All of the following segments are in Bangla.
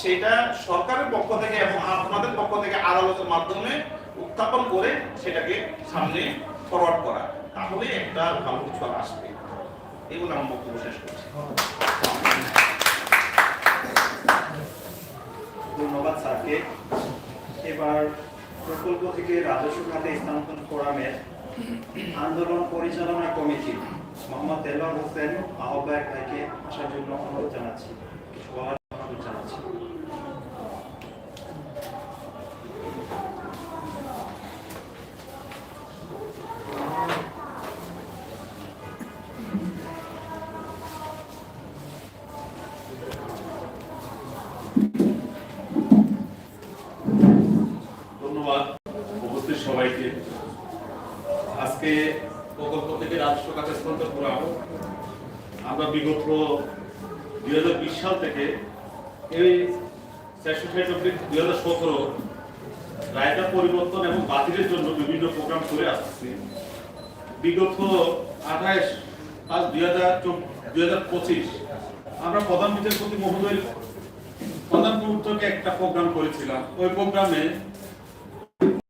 সেটা সরকারের পক্ষ থেকে এবং আপনাদের পক্ষ থেকে আদালতের মাধ্যমে উত্থাপন করে সেটাকে সামনে ফরওয়ার্ড করা। তাহলে একটা ভালো কিছু আসবে। এগুলো আমার বক্তব্য শেষ করছি। ধন্যবাদ স্যারকে। এবার প্রকল্প থেকে রাজস্ব খাতে স্থানান্তর ফোরামের আন্দোলন পরিচালনা কমিটি মোহাম্মদ দেলোয়ার হোসেন আহ্বায়ক ভাইকে আসার জন্য অনুরোধ জানাচ্ছি। কিছু বলার অনুরোধ জানাচ্ছি। ধন্যবাদ উপস্থিত সবাইকে। আজকে প্রকল্প থেকে রাজস্ব কাছে স্থানান্তর করা। আমরা বিগত দুই হাজার বিশ সাল থেকে এই দুই হাজার সতেরো রায়টা পরিবর্তন এবং বাতিলের জন্য বিভিন্ন প্রোগ্রাম করে আসছি। বিগত আঠাশ পাঁচ দুই হাজার দুই হাজার পঁচিশ আমরা প্রধান বিচারপতি মহোদয়ের প্রধান প্রবর্তকে একটা প্রোগ্রাম করেছিলাম। ওই প্রোগ্রামে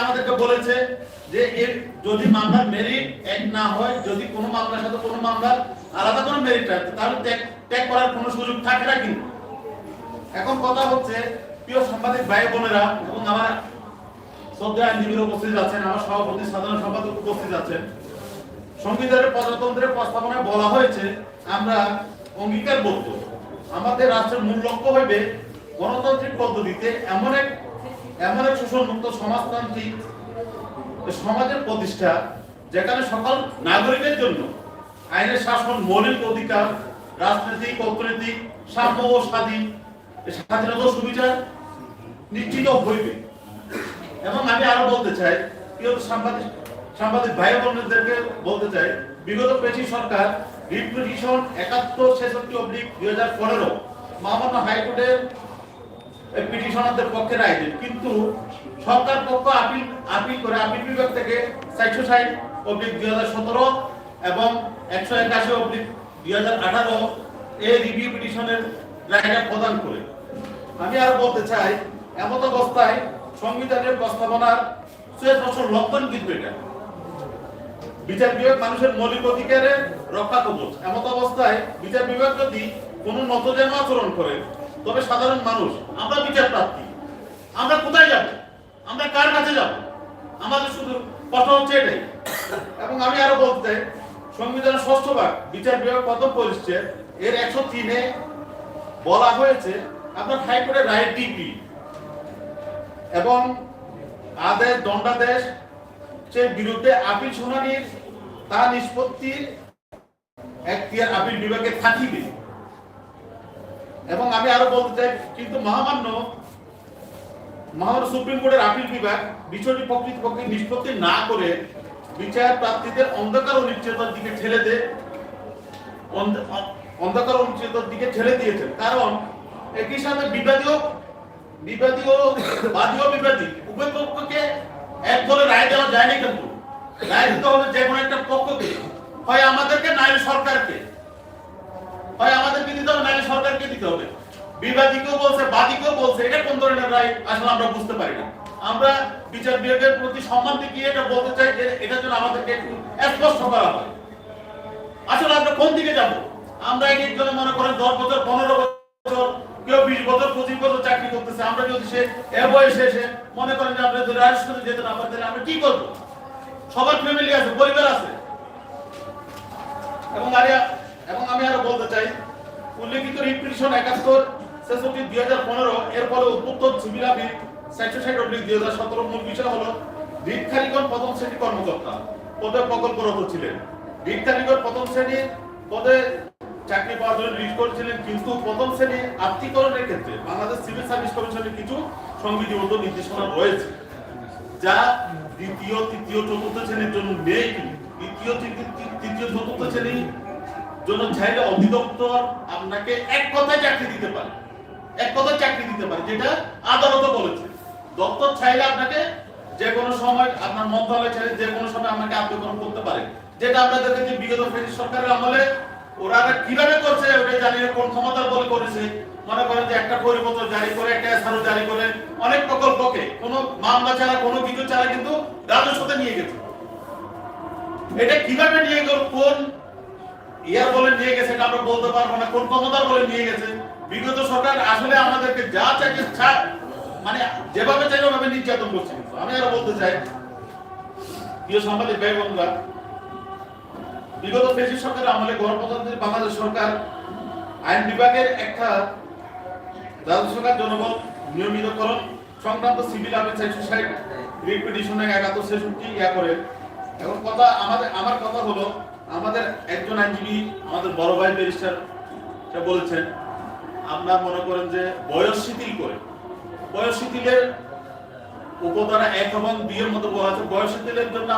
আমাদেরকে বলেছে যে যদি মামলার মেরিট এক না হয়, যদি কোনো মামলার সাথে কোনো মামলার আলাদা কোনো মেরিট আছে, তাহলে ট্যাগ করার কোনো সুযোগ থাকে না কিন্তু। এখন কথা হচ্ছে, প্রিয় সাংবাদিক ভাই বোনেরা এবং আমার শ্রদ্ধা আইনজীবীরা উপস্থিত আছেন, আমার সভাপতি, সাধারণ সম্পাদক উপস্থিত আছেন। সংবিধানের প্রজাতন্ত্রের প্রস্তাবনায় বলা হয়েছে, আমরা অঙ্গীকারবদ্ধ আমাদের রাষ্ট্রের মূল লক্ষ্য হইবে গণতান্ত্রিক পদ্ধতিতে এমন এক এমন এক শোষণ মুক্ত সমাজতান্ত্রিক সমাজের প্রতিষ্ঠা, যেখানে সকল নাগরিকের জন্য আইনের শাসন মৌলিক অধিকার, রাজনৈতিক, অর্থনৈতিক, সাম্য ও স্বাধীন, স্বাধীনতা সুবিচার নিশ্চিত হইবে। এবং আমি আরও বলতে চাই প্রিয় সাংবাদিক সাংবাদিক ভাই বোনদেরকে বলতে চাই, বিগত পেশি সরকার রিপিটিশন একাত্তর ছেষট্টি অব্লিক দুই হাজার পনেরো মহামান্য হাইকোর্টের পিটিশনারদের পক্ষে রায় দেন কিন্তু সরকার পক্ষ আপিল আপিল করে আপিল বিভাগ থেকে চারশো ষাট অব্লিক দুই হাজার সতেরো এবং একশো একাশি অব্লিক দুই হাজার আঠারো এই রিভিউ পিটিশনের রায়টা প্রদান করে। আমি আর বলতে চাই, এমত অবস্থায় সংবিধানের প্রস্তাবনার ছয় বছর লঙ্ঘন কিন্তু এটা। বিচার বিভাগ মানুষের মৌলিক অধিকারের রক্ষা কবচ এমত অবস্থায় বিচার বিভাগ যদি কোনো নতজান আচরণ করে, তবে সাধারণ মানুষ, আমরা বিচার প্রার্থী। আমরা কোথায় যাব? আমরা কার কাছে যাব? আমাদের শুধু কথা হচ্ছে এটাই। এবং আমি আরও বলতে সংবিধানের ষষ্ঠ ভাগ বিচার বিভাগ প্রথম পরিচ্ছে এর একশো তিনে বলা হয়েছে, আপনার হাইকোর্টের রায়ের ডিগ্রি এবং আদেশ, দণ্ডাদেশ সে বিরুদ্ধে আপিল শুনানির, তা নিষ্পত্তির এখতিয়ার আপিল বিভাগে থাকিবে। এবং আমি আরও বলতে চাই, কিন্তু মহামান্য মহামান্য সুপ্রিম কোর্টের আপিল বিভাগ বিষয়টি প্রকৃতপক্ষে নিষ্পত্তি না করে বিচার প্রার্থীদের অন্ধকার অনিশ্চয়তার দিকে ঠেলে দে অন্ধকার অনিশ্চয়তার দিকে ঠেলে দিয়েছেন। কারণ একই সাথে বিবাদীয় বিবাদী ও বাদী ও বিবাদী উভয় পক্ষকে এক বলে রায় দেওয়া যায়নি কিন্তু। রায় দিতে হবে যে কোনো একটা পক্ষকে। হয় আমাদেরকে নাইলে সরকারকে। হয় আমাদেরকে দিতে হবে নাইলে সরকারকে দিতে হবে। বিবাদীকেও বলছে বাদীকেও বলছে। এটা কোন ধরনের রায়? আসলে আমরা বুঝতে পারি না। আমরা বিচার বিভাগের প্রতি সম্মান দেখিয়ে এটা বলতে চাই যে এটার জন্য আমাদেরকে একটু স্পষ্ট করা হয়। আসলে আমরা কোন দিকে যাব? আমরা এক একজনে মনে করেন দশ বছর, পনেরো বছর কেউ বিশ বছর, পঁচিশ বছর চাকরি করতেছে, আমরা যদি সে এ বয়সে এসে মনে করেন যে আমরা যদি রাজনীতি যেতে না পারি, তাহলে আমরা কি করব? সবার ফ্যামিলি আছে, পরিবার আছে। এবং আরে এবং আমি আরও বলতে চাই, উল্লেখিত রিপিটিশন একাত্তর, ছেষট্টি, দুই হাজার পনেরো, এর ফলে উদ্বুদ্ধ সিভিল আপিল চারশো ষাট অব্লিক দুই হাজার সতেরো মূল বিষয় হলো ভিক্ষারিগণ প্রথম শ্রেণি কর্মকর্তা পদে প্রকল্পরত ছিলেন। ভিক্ষারিগণ প্রথম শ্রেণির পদে চাকরি পাওয়ার জন্য রিট করেছিলেন, কিন্তু প্রথম শ্রেণি আত্মীকরণের ক্ষেত্রে বাংলাদেশ সিভিল সার্ভিস কমিশনের কিছু সংবিধিবদ্ধ নির্দেশনা রয়েছে, যা দ্বিতীয়, তৃতীয়, চতুর্থ শ্রেণির জন্য নেই। দ্বিতীয়, তৃতীয়- চতুর্থ শ্রেণির জন্য চাইলে অধিদপ্তর আপনাকে এক কথায় চাকরি দিতে পারে। এক কথায় চাকরি দিতে পারে, যেটা আদালত বলেছে। দপ্তর চাইলে আপনাকে যে কোনো সময় আপনার মন্ত্রণালয় চাইলে যে কোনো সময় আপনাকে আবেদন করতে পারে। যেটা দেখেছি বিগত ব্রিটিশ সরকারের আমলে ওরা কীভাবে করছে ওটা জানি কোন ক্ষমতার বলে করেছে। মনে করেন যে একটা পরিপত্র জারি করে, একটা এসআরও জারি করে, অনেক প্রকল্পকে, কোনো মামলা ছাড়া, কোনো কিছু ছাড়া কিন্তু রাজস্বতে নিয়ে গেছে। এটা কীভাবে নিয়ে গেল, কোন ইয়ার বলে নিয়ে গেছে এটা আমরা বলতে পারব না, কোন ক্ষমতার বলে নিয়ে গেছে। বিগত সরকার আসলে আমাদেরকে যা চাইছে ছাড় মানে যেভাবে চাই ওভাবে নির্যাতন করছে আমি আরও বলতে চাই, প্রিয় সাংবাদিক ভাই বন্ধুরা বিগত ফেসি সরকার আমলে গণপ্রজাতন্ত্রী বাংলাদেশ সরকার, আইন বিভাগের একটা রাজস্বকার জনবল নিয়মিতকরণ সংক্রান্ত সিভিল আপিল চারশো ষাট রিপিটিশনে একাত্তর ছেষট্টি ইয়া করে। এখন কথা আমাদের, আমার কথা হলো, আমাদের একজন আইনজীবী, আমাদের বড় ভাই ব্যারিস্টার বলেছেন আপনার মনে করেন যে বয়স শিথিল করে। বয়স শিথিলের উপধারা এক এবং এর শিথিলের জন্য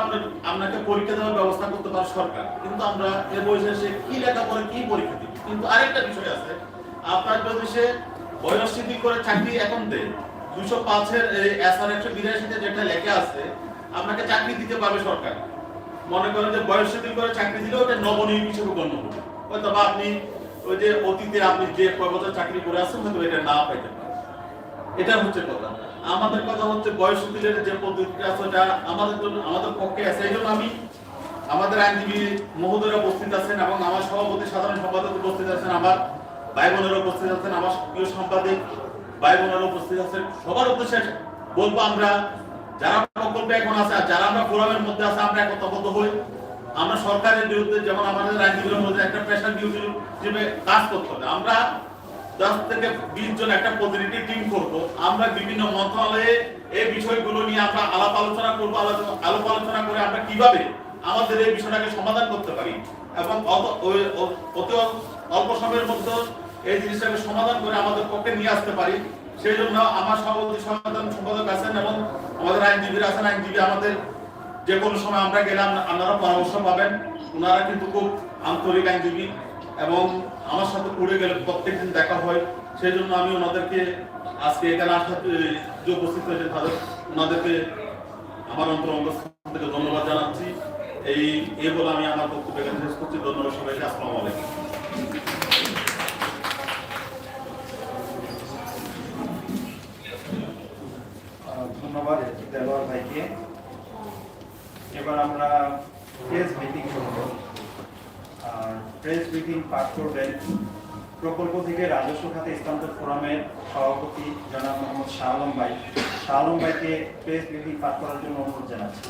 আমরা পরীক্ষা দেওয়ার ব্যবস্থা করতে পারে সরকার। কিন্তু আমরা এ বয়সে কি কি পরীক্ষা দিব? কিন্তু আরেকটা বিষয় আছে। আপনার যদি সে করে চাকরি এখন দেয়? দুশো পাঁচের এসআর একশো বিরাশিতে যেটা লেখা আছে, আপনাকে চাকরি দিতে পারবে সরকার। মনে করেন যে বয়স শিথিল করে চাকরি দিলে ওটা নবনিয়োগ হিসেবে গণ্য হবে। হয়তো আপনি ওই যে অতীতে আপনি যে কয় বছর চাকরি করে আসছেন হয়তো এটা না পাইতে পারেন। এটা হচ্ছে কথা। আমাদের কথা হচ্ছে বয়স শিথিলের যে পদ্ধতিটা আছে ওটা আমাদের জন্য আমাদের পক্ষে আছে। এই আমি আমাদের আইনজীবী মহোদয়রা উপস্থিত আছেন এবং আমার সভাপতি সাধারণ সম্পাদক উপস্থিত আছেন, আমার ভাই বোনেরা উপস্থিত আছেন, আমার প্রিয় সাংবাদিক ভাই বোনেরা উপস্থিত আছেন। সবার উদ্দেশ্যে বলব আমরা, যারা প্রকল্পে এখন আছে আর যারা আমরা ফোরামের মধ্যে আছে, আমরা একতাবদ্ধ হই। আমরা সরকারের বিরুদ্ধে যেমন আমাদের আইনজীবীর মধ্যে একটা প্রেশার ডিউটি হিসেবে কাজ করতে হবে। আমরা দশ থেকে বিশ জন একটা প্রতিনিধি টিম করব। আমরা বিভিন্ন মন্ত্রণালয়ে এই বিষয়গুলো নিয়ে আমরা আলাপ আলোচনা করব আলাপ আলোচনা করে আমরা কীভাবে আমাদের এই বিষয়টাকে সমাধান করতে পারি এবং অত- অল্প সময়ের মধ্যে এই জিনিসটাকে সমাধান করে আমাদের পক্ষে নিয়ে আসতে পারি। সেই জন্য আমার সভাপতি সমাধান সম্পাদক আছেন এবং আমাদের আইনজীবীরা আছেন। আইনজীবী আমাদের যে কোনো সময় আমরা গেলাম, আপনারা পরামর্শ পাবেন। ওনারা কিন্তু খুব আন্তরিক আইনজীবী। এবং আমার সাথে পড়ে গেলে প্রত্যেক দিন দেখা হয়। সেই জন্য আমি ওনাদেরকে আজকে এখানে আসার যে উপস্থিত হয়েছে তাদের, ওনাদেরকে আমার অন্তর স্থান থেকে ধন্যবাদ জানাচ্ছি। এই এ বলে আমি আমার বক্তব্য এখানে শেষ করছি। ধন্যবাদ সবাইকে। আসসালামু আলাইকুম আহ, ধন্যবাদ দেলোয়ার ভাইকে এবার আমরা প্রেস মিটিং করব আর প্রেস মিটিং পাঠ করবেন প্রকল্প থেকে রাজস্ব খাতে স্থানান্তর ফোরামের সভাপতি জনাব মোহাম্মদ শাহ আলম ভাই। শাহ আলম ভাইকে প্রেস ব্রিফিং পাঠ করার জন্য অনুরোধ জানাচ্ছি।